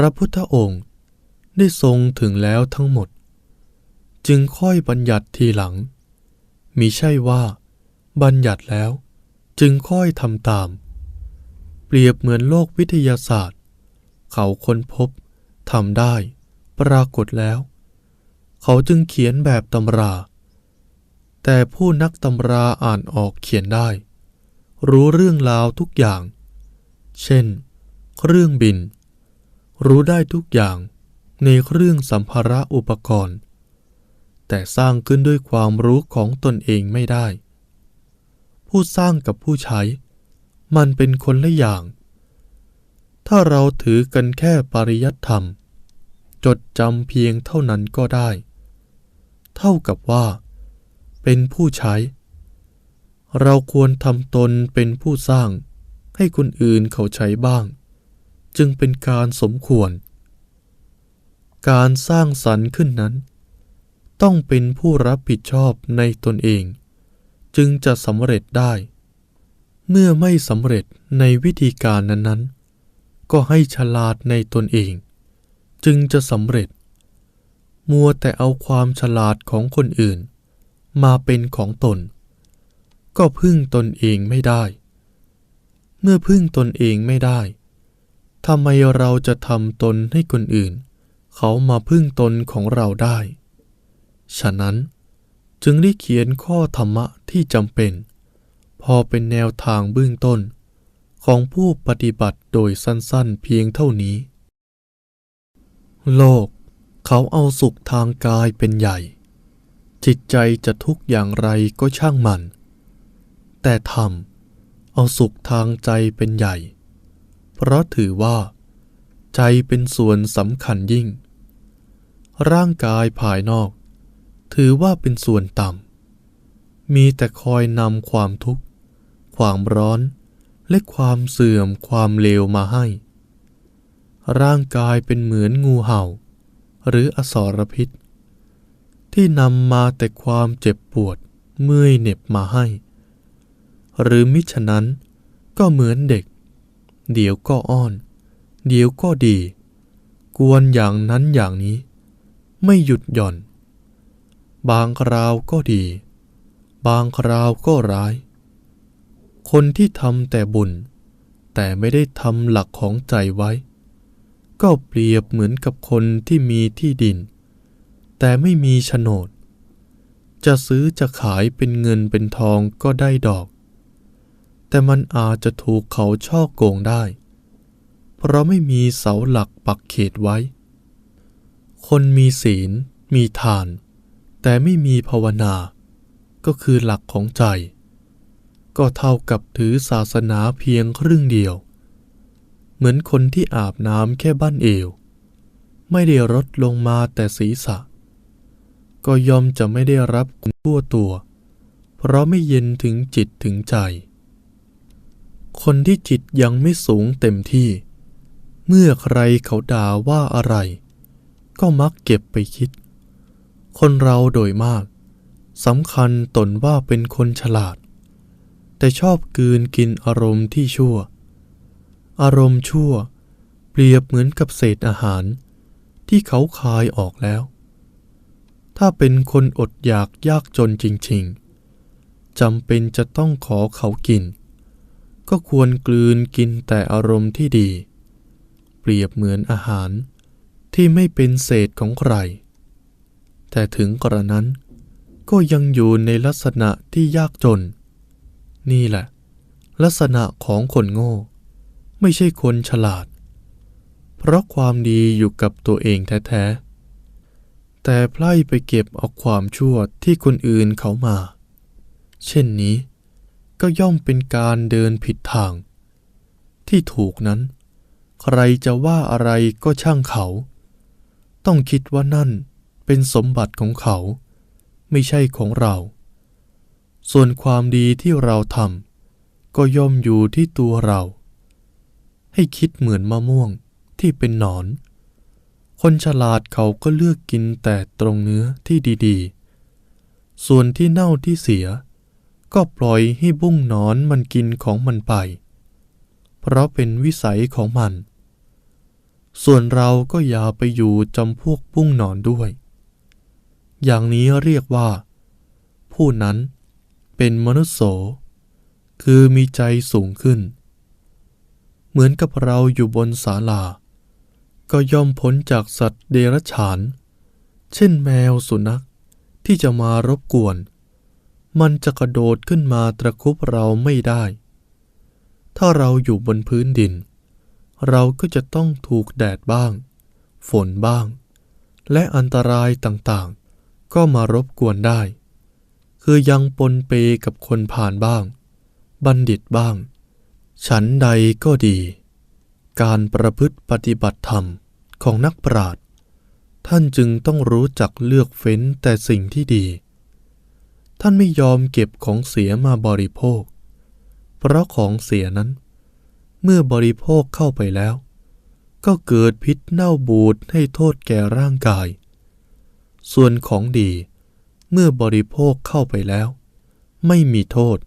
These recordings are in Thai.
ระพุทธองค์ได้ทรงถึงแล้วทั้งหมด จึงค่อยบัญญัติทีหลัง มิใช่ว่า บัญญัติแล้ว จึงค่อยทำตาม เปรียบเหมือนโลกวิทยาศาสตร์ เขาค้นพบทำได้ ปรากฏแล้ว เขาจึงเขียนแบบตำรา แต่ผู้นักตำราอ่านออกเขียนได้ รู้เรื่องราวทุกอย่าง เช่น เครื่องบิน รู้ได้ทุกอย่างในเครื่องสัมภาระอุปกรณ์ แต่สร้างขึ้นด้วยความรู้ของตนเองไม่ได้ ผู้สร้างกับผู้ใช้ มันเป็นคนละอย่าง ถ้าเราถือกันแค่ปริยัติธรรม จดจำเพียงเท่านั้นก็ได้ เท่ากับว่า เป็นผู้ใช้ เราควรทำตนเป็นผู้สร้างให้คนอื่นเขาใช้บ้าง จึงเป็นการสมควร การสร้างสรรค์ขึ้นนั้น ต้องเป็นผู้รับผิดชอบในตนเอง จึงจะสำเร็จได้ เมื่อไม่สำเร็จในวิธีการนั้นๆ ก็ให้ฉลาดในตนเอง จึงจะสำเร็จ มัวแต่เอาความฉลาดของคนอื่น มาเป็นของตน ก็พึ่งตนเองไม่ได้ เมื่อพึ่งตนเองไม่ได้ ทำไมเราจะทำตนให้คนอื่น เขามาพึ่งตนของเราได้ ฉะนั้นจึงได้เขียนข้อธรรมะที่จำเป็น พอเป็นแนวทางเบื้องต้น ของผู้ปฏิบัติโดยสั้นๆเพียงเท่านี้ โลกเขาเอาสุขทางกายเป็นใหญ่ จิตใจจะทุกข์อย่างไรก็ช่างมัน แต่ธรรมเอาสุขทางใจเป็นใหญ่ เพราะถือว่า ใจเป็นส่วนสำคัญยิ่ง ร่างกายภายนอก ถือว่าเป็นส่วนต่ำ มีแต่คอยนำความทุกข์ ความร้อน และความเสื่อมความเลวมาให้ ร่างกายเป็นเหมือนงูเห่า หรืออสรพิษ ที่นำมาแต่ความเจ็บปวดเมื่อยเหน็บมาให้ หรือมิฉะนั้นก็เหมือนเด็ก เดี๋ยวก็อ้อน เดี๋ยวก็ดี กวนอย่างนั้นอย่างนี้ ไม่หยุดหย่อน บางคราวก็ดี บางคราวก็ร้าย คนที่ทำแต่บุญ แต่ไม่ได้ทำหลักของใจไว้ ก็เปรียบเหมือนกับคนที่มีที่ดิน แต่ไม่มีโฉนด จะซื้อจะขายเป็นเงินเป็นทองก็ได้ดอก แต่มันอาจจะถูกเขาช่อโกงได้ เพราะไม่มีเสาหลักปักเขตไว้ คนมีศีล มีทาน แต่ไม่มีภาวนา ก็คือหลักของใจ ก็เท่ากับถือศาสนาเพียงครึ่งเดียว เหมือนคนที่อาบน้ำแค่บ้านเอว ไม่ได้ลดลงมาแต่ศีรษะ ก็ยอมจะไม่ได้รับคุณทั่วตัว เพราะไม่เย็นถึงจิตถึงใจ คนที่จิตยังไม่สูงเต็มที่ เมื่อใครเขาด่าว่าอะไร ก็มักเก็บไปคิด คนเราโดยมากสำคัญตนว่าเป็นคนฉลาด แต่ชอบกืนกินอารมณ์ที่ชั่ว อารมณ์ชั่ว เปรียบเหมือนกับเศษอาหาร ที่เขาคายออกแล้ว ถ้าเป็นคนอดอยากยากจนจริง ๆจำเป็นจะต้องขอเขากิน ก็ควรกลืนกินแต่อารมณ์ที่ดี เปรียบเหมือนอาหารที่ไม่เป็นเศษของใคร แต่ถึงกระนั้นก็ยังอยู่ในลักษณะที่ยากจน นี่แหละ ลักษณะของคนโง่ ไม่ใช่คนฉลาด เพราะความดีอยู่กับตัวเองแท้ๆ แต่ไพร่ไปเก็บเอาความชั่วที่คนอื่นเขามา เช่นนี้ ก็ย่อมเป็นการเดินผิดทาง ที่ถูกนั้น ใครจะว่าอะไรก็ช่างเขา ต้องคิดว่านั่นเป็นสมบัติของเขา ไม่ใช่ของเรา ส่วนความดีที่เราทำก็ย่อมอยู่ที่ตัวเรา ให้คิดเหมือนมะม่วงที่เป็นหนอน คนฉลาดเขาก็เลือกกินแต่ตรงเนื้อที่ดีๆ ส่วนที่เน่าที่เสีย ก็ปล่อยให้บุ้งหนอนมันกินของมันไป เพราะเป็นวิสัยของมัน ส่วนเราก็อย่าไปอยู่จำพวกปุ้งหนอนด้วย อย่างนี้เรียกว่า ผู้นั้นเป็นมนุษย์โส คือมีใจสูงขึ้น เหมือนกับเราอยู่บนศาลา ก็ย่อมพ้นจากสัตว์เดรัจฉาน เช่นแมวสุนัขที่จะมารบกวน มันจะกระโดดขึ้นมาตะคุบเราไม่ได้ ถ้าเราอยู่บนพื้นดิน เราก็จะต้องถูกแดดบ้าง ฝนบ้าง และอันตรายต่างๆ ก็มารบกวนได้ คือยังปนเปกับคนผ่านบ้าง บัณฑิตบ้าง ฉันใดก็ดี การประพฤติปฏิบัติธรรมของนักปราชญ์ท่านจึงต้องรู้จักเลือกเฟ้นแต่สิ่งที่ดี ท่านไม่ยอมเก็บของเสียมาบริโภค เพราะของเสียนั้น เมื่อบริโภคเข้าไปแล้ว ก็เกิดพิษเน่าบูดให้โทษแก่ร่างกาย ส่วนของดีเมื่อบริโภคเข้าไปแล้ว ไม่มีโทษ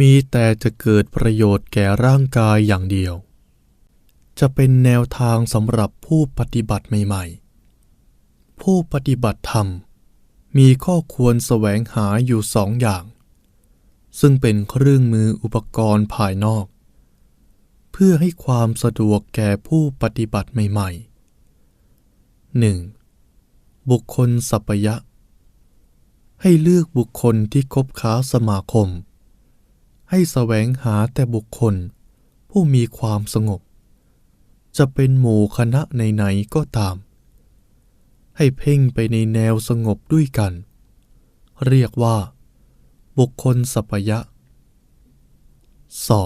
มีแต่จะเกิดประโยชน์แก่ร่างกายอย่างเดียว จะเป็นแนวทางสำหรับผู้ปฏิบัติใหม่ ๆ ผู้ปฏิบัติธรรม มีข้อควรแสวงหาอยู่สองอย่าง ซึ่งเป็นเครื่องมืออุปกรณ์ภายนอก เพื่อให้ความสะดวกแก่ผู้ปฏิบัติใหม่ๆ 1. บุคคลสัพยะ ให้เลือกบุคคลที่คบค้าสมาคม ให้แสวงหาแต่บุคคล ผู้มีความสงบ จะเป็นหมู่คณะไหนๆก็ตาม ให้เพ่งไปในแนวสงบด้วยกัน เรียกว่า บุคคลสัพยะ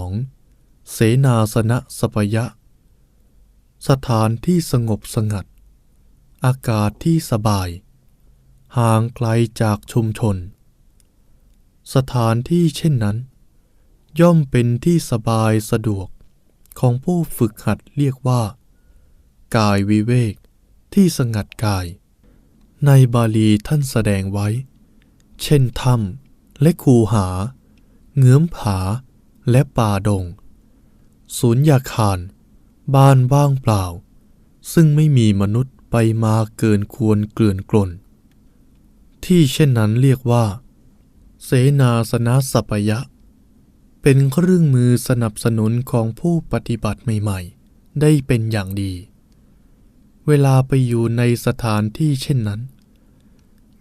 2. เสนาสนะสัพยะ สถานที่สงบสงัด อากาศที่สบาย ห่างไกลจากชุมชน สถานที่เช่นนั้น ย่อมเป็นที่สบายสะดวกของผู้ฝึกหัดเรียกว่า กายวิเวกที่สงัดกาย ในบาลีท่านแสดงไว้ เช่นถ้ำและคูหา เงื้อมผา และป่าดง ศูนย์ยาคาร บ้านว่างเปล่า ซึ่งไม่มีมนุษย์ไปมาเกินควรเกลื่อนกลน ที่เช่นนั้นเรียกว่า เสนาสนะสัพยะ เป็นเครื่องมือสนับสนุนของผู้ปฏิบัติใหม่ ๆ ได้เป็นอย่างดี เวลาไปอยู่ในสถานที่เช่นนั้น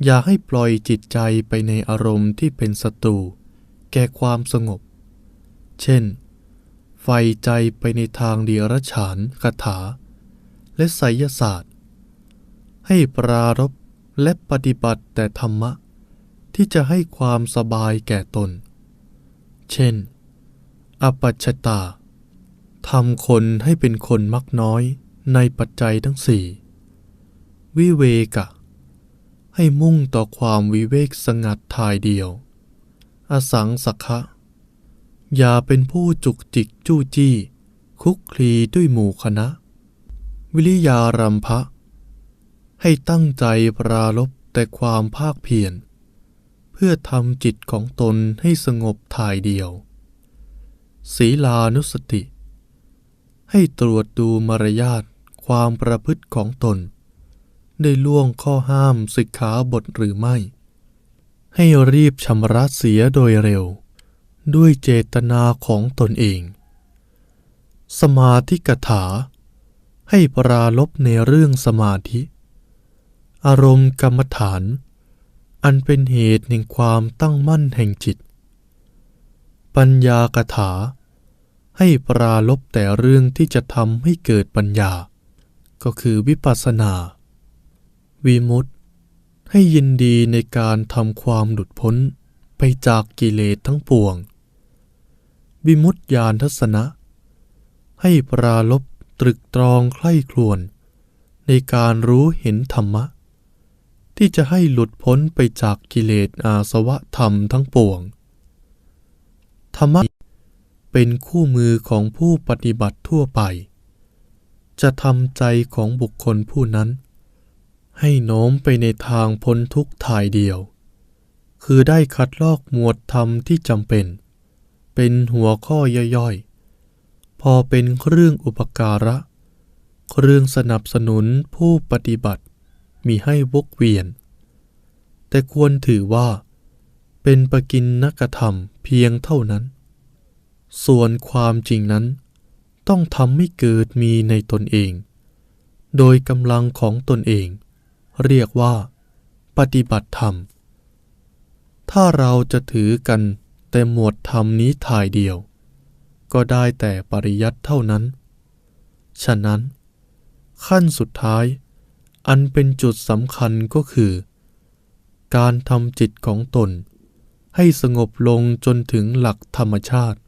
อย่าให้ปล่อยจิตใจไปในอารมณ์ที่เป็นศัตรูแก่ความสงบ เช่น ไฟใจไปในทางเดียรฉานคาถา และไสยศาสตร์ ให้ปรารบและปฏิบัติแต่ธรรมะ ที่จะให้ความสบายแก่ตน เช่น อปัชตาทำคนให้เป็นคนมักน้อย ในปัจจัยทั้งสี่วิเวกะ ให้มุ่งต่อความวิเวกสงัดทายเดียว อสังสักขะอย่าเป็นผู้จุกจิกจู้จี้ คุกคลีด้วยหมู่คณะ วิริยารัมภะให้ตั้งใจปราลบแต่ความภาคเพียรเพื่อทำจิตของตนให้สงบทายเดียว ศีลานุสติ ให้ตรวจดูมารยาท ความประพฤติของตน ได้ล่วงข้อห้ามสิกขาบทหรือไม่ ให้รีบชำระเสียโดยเร็ว ด้วยเจตนาของตนเอง สมาธิกถา ให้ปราลบในเรื่องสมาธิ อารมณ์กรรมฐาน อันเป็นเหตุแห่งความตั้งมั่นแห่งจิต ปัญญากถาให้ปราลบแต่เรื่องที่จะทำให้เกิดปัญญา ก็คือวิปัสสนา วิมุตติ ให้ยินดีในการทำความหลุดพ้นไปจากกิเลสทั้งปวง วิมุตติญาณทัศนะ ให้ปราลบตรึกตรองใคร่ครวญในการรู้เห็นธรรมะ ที่จะให้หลุดพ้นไปจากกิเลสอาสวะธรรมทั้งปวง ธรรมะเป็นคู่มือของผู้ปฏิบัติทั่วไป จะทำใจของบุคคลผู้นั้น ให้โน้มไปในทางพ้นทุกทายเดียว คือได้คัดลอกหมวดธรรมที่จำเป็น เป็นหัวข้อย่อยๆ พอเป็นเครื่องอุปการะเรื่องสนับสนุนผู้ปฏิบัติมีให้วกเวียน แต่ควรถือว่า เป็นปกินนกธรรมเพียงเท่านั้น ส่วนความจริงนั้น ต้องทำให้เกิดมีในตนเอง โดยกำลังของตนเอง เรียกว่า ปฏิบัติธรรม ถ้าเราจะถือกันแต่หมวดธรรมนี้ถ่ายเดียว ก็ได้แต่ปริยัติเท่านั้น ฉะนั้น ขั้นสุดท้าย อันเป็นจุดสำคัญก็คือ การทำจิตของตนให้สงบลงจนถึงหลักธรรมชาติ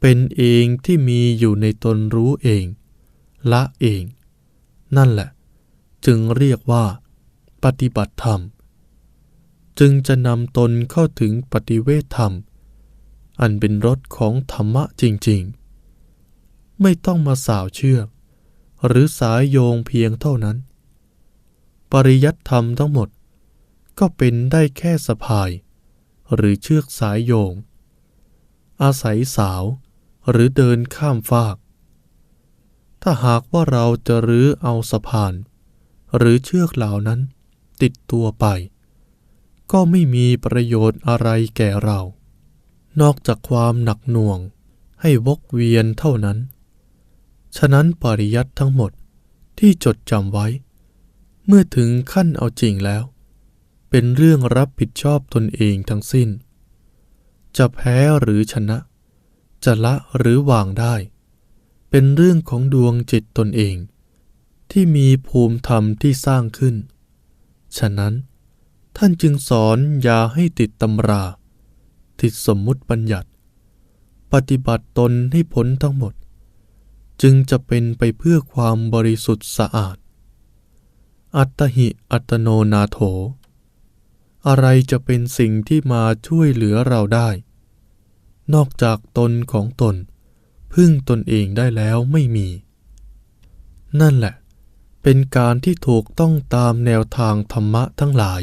เป็นเองที่มีอยู่ในตนรู้เอง ละเอง นั่นแหละ จึงเรียกว่า ปฏิบัติธรรม จึงจะนำตนเข้าถึงปฏิเวทธรรม อันเป็นรสของธรรมะจริง ๆ ไม่ต้องมาสาวเชือกหรือสายโยงเพียงเท่านั้น ปริยัติธรรมทั้งหมด ก็เป็นได้แค่สะพาย หรือเชือกสายโยง อาศัยสาว หรือเดินข้ามฟาก ถ้าหากว่าเราจะรื้อเอาสะพาน หรือเชือกเหล่านั้นติดตัวไป ก็ไม่มีประโยชน์อะไรแก่เรา นอกจากความหนักหน่วงให้วกเวียนเท่านั้น ฉะนั้นปริยัติทั้งหมดที่จดจำไว้ เมื่อถึงขั้นเอาจริงแล้ว เป็นเรื่องรับผิดชอบตนเองทั้งสิ้น จะแพ้หรือชนะ จะละหรือวางได้ เป็นเรื่องของดวงจิตตนเอง ที่มีภูมิธรรมที่สร้างขึ้น ฉะนั้น ท่านจึงสอนอย่าให้ติดตำรา ติดสมมุติบัญญัติ ปฏิบัติตนให้พ้นทั้งหมด จึงจะเป็นไปเพื่อความบริสุทธิ์สะอาด อัตหิอัตโนนาโถ อะไรจะเป็นสิ่งที่มาช่วยเหลือเราได้ นอกจากตนของตน พึ่งตนเองได้แล้วไม่มี นั่นแหละ เป็นการที่ถูกต้องตามแนวทางธรรมะทั้งหลาย